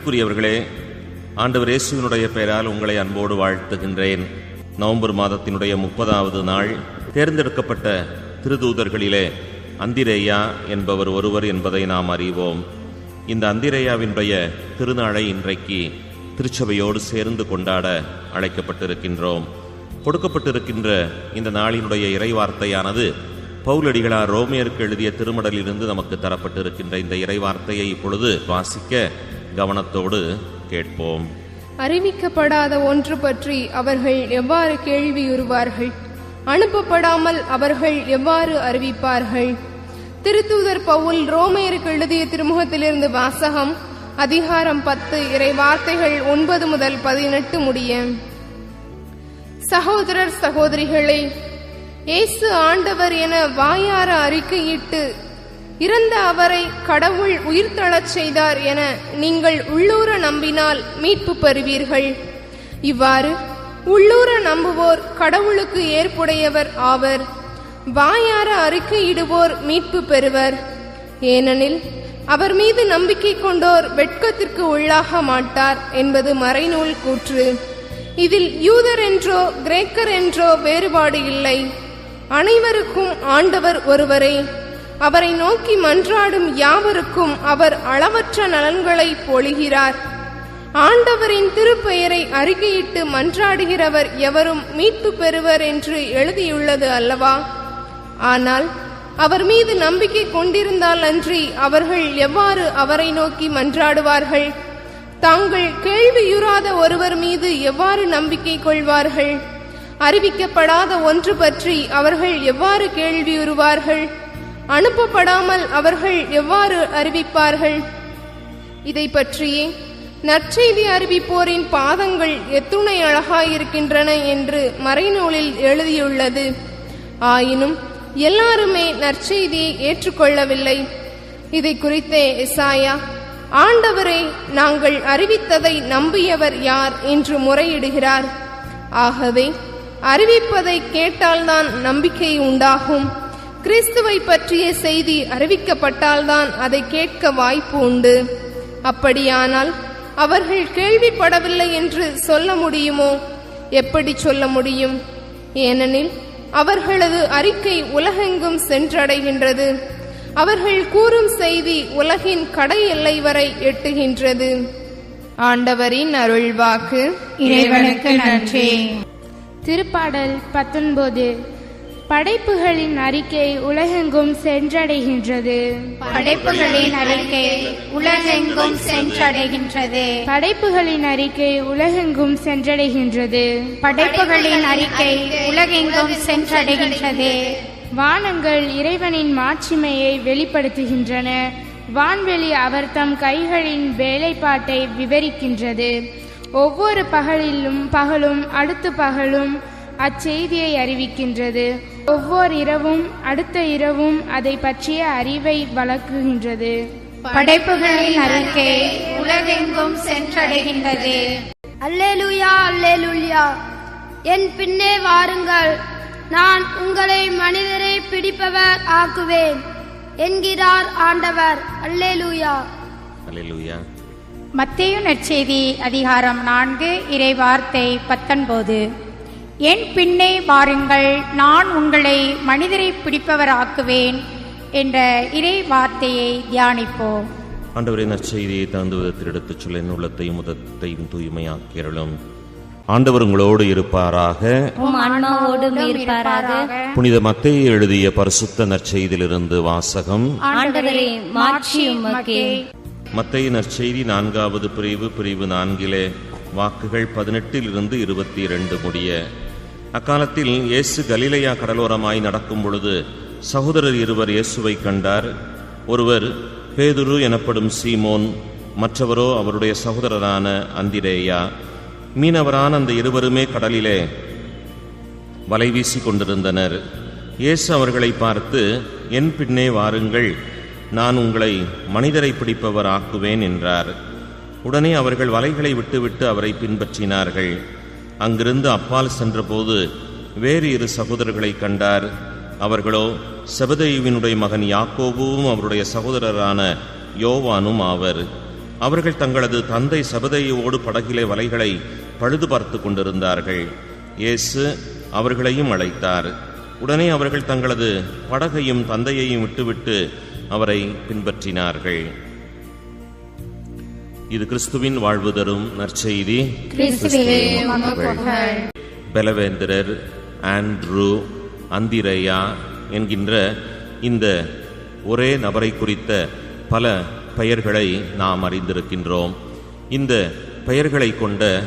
அன்புக்குரியவர்களே ஆண்டவர் இயேசுவினுடைய பெயரால் உங்களை அன்போடு வாழ்த்துகின்றேன். நவம்பர் மாதத்தினுடைய முப்பதாவது நாள் தேர்ந்தெடுக்கப்பட்ட திருதூதர்களிலே அந்திரேயா என்பவர் ஒருவர் என்பதை நாம் அறிவோம். இந்த அந்திரேயாவினுடைய திருநாளை இன்றைக்கு திருச்சபையோடு சேர்ந்து கொண்டாட அழைக்கப்பட்டிருக்கின்றோம். கொடுக்கப்பட்டிருக்கின்ற இந்த நாளினுடைய இறைவார்த்தையானது பவுலடிகளார் ரோமியருக்கு எழுதிய திருமடலிலிருந்து நமக்கு தரப்பட்டிருக்கின்ற இந்த இறைவார்த்தையை இப்பொழுது வாசிக்க கவனத்தோடு கேட்போம். அறிவிக்கப்படாத ஒன்று பற்றி அவர்கள் எவ்வாறு கேள்வியுறுவார்கள் அனுப்பப்படாமல் அவர்கள் எவ்வாறு அறிவிப்பார்கள்? திருத்தூதர் பவுல் ரோமையருக்கு எழுதிய திருமுகத்திலிருந்து வாசகம் அதிகாரம் பத்து இறை வார்த்தைகள் ஒன்பது முதல் பதினெட்டு முடிய. சகோதரர் சகோதரிகளே இயேசு ஆண்டவர் என வாயார அறிக்கையிட்டு இறந்த அவரை கடவுள் உயிர்த்தளச் செய்தார் என நீங்கள் உள்ளூர நம்பினால் மீட்பு பெறுவீர்கள். இவ்வாறு உள்ளூர நம்புவோர் கடவுளுக்கு ஏற்புடையவர் ஆவர். வாயார அறிக்கையிடுவோர் மீட்பு பெறுவர். ஏனெனில் அவர் மீது நம்பிக்கை கொண்டோர் வெட்கத்திற்கு உள்ளாக மாட்டார் என்பது மறைநூல் கூற்று. இதில் யூதர் என்றோ கிரேக்கர் என்றோ வேறுபாடு இல்லை. அனைவருக்கும் ஆண்டவர் ஒருவரே. அவரை நோக்கி மன்றாடும் யாவருக்கும் அவர் அளவற்ற நலன்களை பொழிகிறார். ஆண்டவரின் திருப்பெயரை அறிக்கையிட்டு மன்றாடுகிறவர் எவரும் மீட்பு பெறுவர் என்று எழுதியுள்ளது அல்லவா? ஆனால் அவர் மீது நம்பிக்கை கொண்டிருந்தால் அன்றி அவர்கள் எவ்வாறு அவரை நோக்கி மன்றாடுவார்கள்? தாங்கள் கேள்வியுறாத ஒருவர் மீது எவ்வாறு நம்பிக்கை கொள்வார்கள்? அறிவிக்கப்படாத ஒன்று பற்றி அவர்கள் எவ்வாறு கேள்வியுறுவார்கள்? அனுப்பப்படாமல் அவர்கள் எவ்வாறு அறிவிப்பார்கள்? இதை பற்றியே நற்செய்தி அறிவிப்போரின் பாதங்கள் எத்துணை அழகாயிருக்கின்றன என்று மறைநூலில் எழுதியுள்ளது. ஆயினும் எல்லாருமே நற்செய்தியை ஏற்றுக்கொள்ளவில்லை. இதை குறித்தே எசாயா ஆண்டவரே நாங்கள் அறிவித்ததை நம்பியவர் யார்? என்று முறையிடுகிறார். ஆகவே அறிவிப்பதை கேட்டால்தான் நம்பிக்கை உண்டாகும். கிறிஸ்துவை பற்றிய செய்தி அறிவிக்கப்பட்டால்தான் அதை கேட்க வாய்ப்பு உண்டு. அப்படியானால் அவர்கள் கேள்விப்படவில்லை என்று சொல்ல முடியுமோ? எப்படி சொல்ல முடியும்? ஏனெனில் அவர்களது அறிக்கை உலகெங்கும் சென்றடைகின்றது. அவர்கள் கூறும் செய்தி உலகின் கடை எல்லை வரை எட்டுகின்றது. ஆண்டவரின் அருள்வாக்கு. இறைவனுக்கு நன்றி. திருப்பாடல் பத்தொன்பது. படைப்புகளின் அறிக்கை உலகெங்கும் சென்றடைகின்றது. படைப்புகளின் அறிக்கை உலகெங்கும் சென்றடைகின்றது. படைப்புகளின் அறிக்கை உலகெங்கும் சென்றடைகின்றது. படைப்புகளின் அறிக்கை உலகெங்கும் சென்றடைகின்றது. வானங்கள் இறைவனின் மாட்சிமையை வெளிப்படுத்துகின்றன. வான்வெளி அவர் தம் கைகளின் வேலைப்பாட்டை விவரிக்கின்றது. ஒவ்வொரு பகலிலும் பகலும் அடுத்த பகலும் அச்செய்தியை அறிவிக்கின்றது. ஒவ்வொரு இரவும் அடுத்த இரவும் அதை பற்றிய அறிவை வழங்குகின்றது. படைப்புகளின் அறிக்கை உலகெங்கும் சென்றடைகின்றது. அல்லேலூயா அல்லேலூயா. என் பின்னே வாருங்கள். நான் உங்களை மனிதரை பிடிப்பவர் ஆக்குவேன் என்கிறார் ஆண்டவர். அல்லேலூயா. அல்லேலூயா. மத்தேயு நற்செய்தி அதிகாரம் நான்கு இறை வார்த்தை பத்தொன்பது. என் பின்னே வாருங்கள் நான் உங்களை மனிதரை பிடிப்பவராக்குவேன் என்ற இறை வார்த்தையை தியானிப்போம். ஆண்டவரே நற்செய்தியை தகுந்த விதத்தில் எடுத்துச் சொல்ல என் உள்ளத்தையும் முதத்தையும் தூய்மையாக்கியருளும் ஆண்டவர் உங்களோடு இருப்பாராக. புனித மத்தேயு எழுதிய பரிசுத்த நற்செய்தியிலிருந்து வாசகம். ஆண்டவரே மாட்சி உமக்கே மத்தேயு நற்செய்தி நான்காவது பிரிவு பிரிவு நான்கிலே வாக்குகள் பதினெட்டில் இருந்து இருபத்தி இரண்டு முடிய. அக்காலத்தில் இயேசு கலிலையா கடலோரமாய் நடக்கும் பொழுது சகோதரர் இருவர் இயேசுவை கண்டார். ஒருவர் பேதுரு எனப்படும் சீமோன் மற்றவரோ அவருடைய சகோதரரான அந்திரேயா. மீனவரான அந்த இருவருமே கடலிலே வலை வீசி கொண்டிருந்தனர். இயேசு அவர்களை பார்த்து என் பின்னே வாருங்கள் நான் உங்களை மனிதரை பிடிப்பவர் ஆக்குவேன் என்றார். உடனே அவர்கள் வலைகளை விட்டுவிட்டு அவரை பின்பற்றினார்கள். அங்கிருந்து அப்பால் சென்றபோது வேறு இரு சகோதரர்களை கண்டார். அவர்களோ செபதேயுவினுடைய மகன் யாக்கோபுவும் அவருடைய சகோதரரான யோவானும் ஆவர். அவர்கள் தங்களது தந்தை சபதையோடு படகிலே வலைகளை பழுது பார்த்து கொண்டிருந்தார்கள். இயேசு அவர்களையும் அழைத்தார். உடனே அவர்கள் தங்களது படகையும் தந்தையையும் விட்டுவிட்டு அவரை பின்பற்றினார்கள். இது கிறிஸ்துவின் வாழ்வு தரும் நற்செய்தி. பெலவேந்திரர் ஆண்ட்ரூ அந்திரேயா என்கின்ற இந்த ஒரே நபரை குறித்த பல பெயர்களை நாம் அறிந்திருக்கின்றோம். இந்த பெயர்களை கொண்ட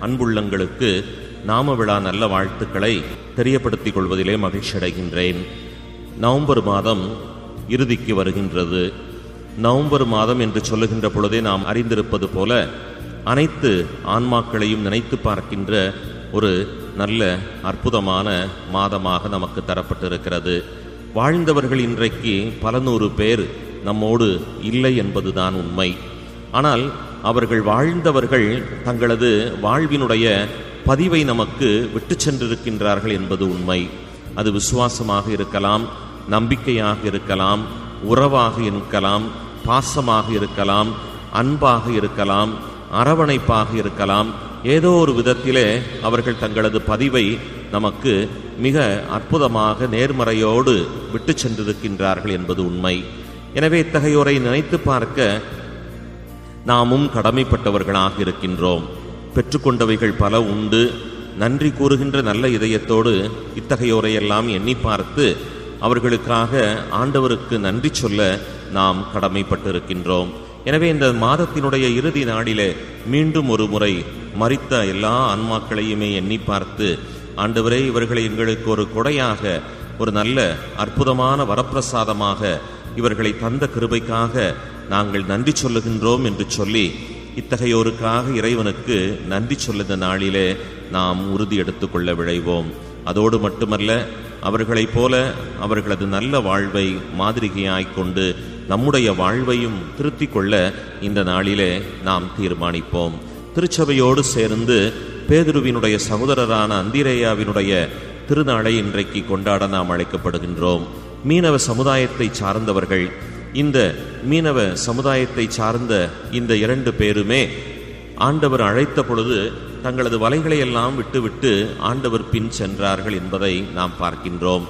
அன்புள்ளங்களுக்கு நாம விழா நல்ல வாழ்த்துக்களை தெரியப்படுத்திக் கொள்வதிலே மகிழ்ச்சி அடைகின்றேன் நவம்பர் மாதம் இறுதிக்கு வருகின்றது. நவம்பர் மாதம் என்று சொல்லுகின்ற பொழுதே நாம் அறிந்திருப்பது போல அனைத்து ஆன்மாக்களையும் நினைத்து பார்க்கின்ற ஒரு நல்ல அற்புதமான மாதமாக நமக்கு தரப்பட்டிருக்கிறது. வாழ்ந்தவர்கள் இன்றைக்கு பல நூறு பேர் நம்மோடு இல்லை என்பதுதான் உண்மை. ஆனால் அவர்கள் வாழ்ந்தவர்கள் தங்களது வாழ்வினுடைய பதிவை நமக்கு விட்டு சென்றிருக்கின்றார்கள் என்பது உண்மை. அது விசுவாசமாக இருக்கலாம் நம்பிக்கையாக இருக்கலாம் உறவாக இருக்கலாம் பாசமாக இருக்கலாம் அன்பாக இருக்கலாம் அரவணைப்பாக இருக்கலாம் ஏதோ ஒரு விதத்திலே அவர்கள் தங்களது பதிவை நமக்கு மிக அற்புதமாக நேர்மறையோடு விட்டு சென்றிருக்கின்றார்கள் என்பது உண்மை. எனவே இத்தகையோரை நினைத்து பார்க்க நாமும் கடமைப்பட்டவர்களாக இருக்கின்றோம். பெற்றுக்கொண்டவைகள் பல உண்டு. நன்றி கூறுகின்ற நல்ல இதயத்தோடு இத்தகையோரையெல்லாம் எண்ணி பார்த்து அவர்களுக்காக ஆண்டவருக்கு நன்றி சொல்ல நாம் கடமைப்பட்டிருக்கின்றோம். எனவே இந்த மாதத்தினுடைய இறுதி நாளிலே மீண்டும் ஒரு முறை மறித்த எல்லா ஆன்மாக்களையுமே எண்ணி பார்த்து ஆண்டவரே இவர்களை எங்களுக்கு ஒரு கொடையாக ஒரு நல்ல அற்புதமான வரப்பிரசாதமாக இவர்களை தந்த கிருபைக்காக நாங்கள் நன்றி சொல்லுகின்றோம் என்று சொல்லி இத்தகையோருக்காக இறைவனுக்கு நன்றி சொல்லுந்த நாளிலே நாம் உறுதி எடுத்துக்கொள்ள விழைவோம். அதோடு மட்டுமல்ல அவர்களைப் போல அவர்களது நல்ல வாழ்வை மாதிரிகையாய்க் கொண்டு நம்முடைய வாழ்வையும் திருத்திக் கொள்ள இந்த நாளிலே நாம் தீர்மானிப்போம். திருச்சபையோடு சேர்ந்து பேதுருவினுடைய சகோதரரான அந்திரேயாவினுடைய திருநாளை இன்றைக்கு கொண்டாட நாம் அழைக்கப்படுகின்றோம். மீனவ சமுதாயத்தை சார்ந்தவர்கள் இந்த மீனவ சமுதாயத்தை சார்ந்த இந்த இரண்டு பேருமே ஆண்டவர் அழைத்த பொழுது தங்களது வலைகளை எல்லாம் விட்டுவிட்டு ஆண்டவர் பின் சென்றார்கள் என்பதை நாம் பார்க்கின்றோம்.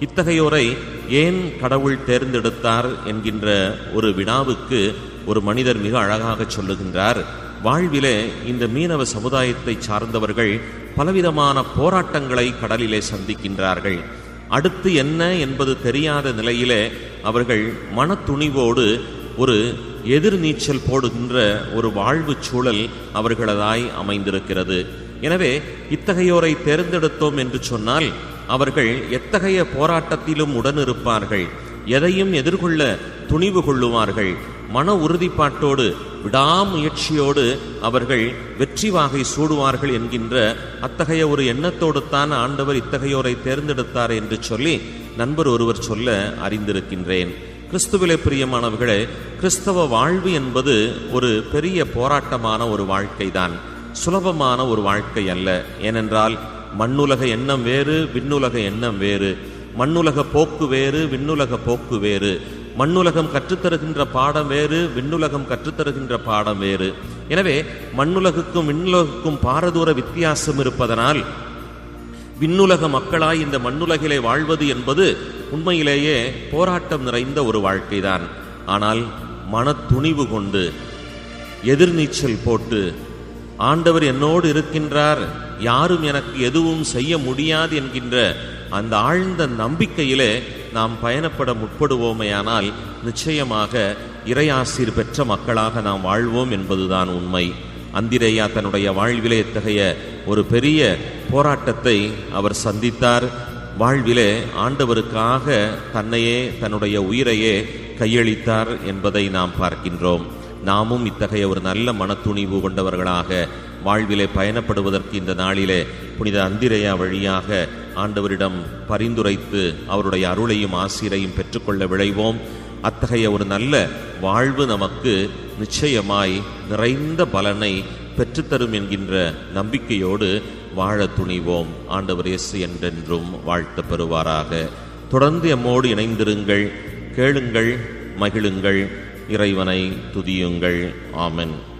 இத்தகையோரை ஏன் கடவுள் தேர்ந்தெடுத்தார் என்கின்ற ஒரு வினாவுக்கு ஒரு மனிதர் மிக அழகாக சொல்லுகின்றார். வாழ்விலே இந்த மீனவ சமுதாயத்தை சார்ந்தவர்கள் பலவிதமான போராட்டங்களை கடலிலே சந்திக்கின்றார்கள். அடுத்து என்ன என்பது தெரியாத நிலையிலே அவர்கள் மனத்துணிவோடு ஒரு எதிர்நீச்சல் போடுகின்ற ஒரு வாழ்வு சூழல் அவர்களதாய் அமைந்திருக்கிறது. எனவே இத்தகையோரை தேர்ந்தெடுத்தோம் என்று சொன்னால் அவர்கள் எத்தகைய போராட்டத்திலும் உடனிருப்பார்கள். எதையும் எதிர்கொள்ள துணிவு கொள்ளுவார்கள். மன உறுதிப்பாட்டோடு விடாமுயற்சியோடு அவர்கள் வெற்றி வாகை சூடுவார்கள் என்கின்ற அத்தகைய ஒரு எண்ணத்தோடு தான் ஆண்டவர் இத்தகையோரை தேர்ந்தெடுத்தார் என்று சொல்லி நண்பர் ஒருவர் சொல்ல அறிந்திருக்கின்றேன். கிறிஸ்துவிலே பிரியமானவர்களே கிறிஸ்தவ வாழ்வு என்பது ஒரு பெரிய போராட்டமான ஒரு வாழ்க்கை தான் சுலபமான ஒரு வாழ்க்கை அல்ல. ஏனென்றால் மண்ணுலக எண்ணம் வேறு விண்ணுலக எண்ணம் வேறு. மண்ணுலக போக்கு வேறு விண்ணுலக போக்கு வேறு. மண்ணுலகம் கற்றுத்தருகின்ற பாடம் வேறு விண்ணுலகம் கற்றுத்தருகின்ற பாடம் வேறு. எனவே மண்ணுலகுக்கும் விண்ணுலகுக்கும் பாரதூர வித்தியாசம் இருப்பதனால் விண்ணுலக மக்களாய் இந்த மண்ணுலகிலே வாழ்வது என்பது உண்மையிலேயே போராட்டம் நிறைந்த ஒரு வாழ்க்கைதான். ஆனால் மன துணிவு கொண்டு எதிர்நீச்சல் போட்டு ஆண்டவர் என்னோடு இருக்கின்றார் யாரும் எனக்கு எதுவும் செய்ய முடியாது என்கின்ற அந்த ஆழ்ந்த நம்பிக்கையிலே நாம் பயணப்பட முற்படுவோமேயானால் நிச்சயமாக இறையாசிர் பெற்ற மக்களாக நாம் வாழ்வோம் என்பதுதான் உண்மை. அந்திரேயா தன்னுடைய வாழ்விலே இத்தகைய ஒரு பெரிய போராட்டத்தை அவர் சந்தித்தார். வாழ்விலே ஆண்டவருக்காக தன்னையே தன்னுடைய உயிரையே கையளித்தார் என்பதை நாம் பார்க்கின்றோம். நாமும் இத்தகைய ஒரு நல்ல மனத்துணிவு கொண்டவர்களாக வாழ்விலே பயணப்படுவதற்கு இந்த நாளிலே புனித அந்திரையா வழியாக ஆண்டவரிடம் பரிந்துரைத்து அவருடைய அருளையும் ஆசிரையும் பெற்றுக்கொள்ள விளைவோம் அத்தகைய ஒரு நல்ல வாழ்வு நமக்கு நிச்சயமாய் நிறைந்த பலனை பெற்றுத்தரும் என்கின்ற நம்பிக்கையோடு வாழ துணிவோம். ஆண்டவர் இயேசு என்றென்றும் வாழ்த்து பெறுவாராக தொடர்ந்து எம்மோடு இணைந்திருங்கள். கேளுங்கள் மகிழுங்கள். இறைவனை துதியுங்கள். ஆமென்.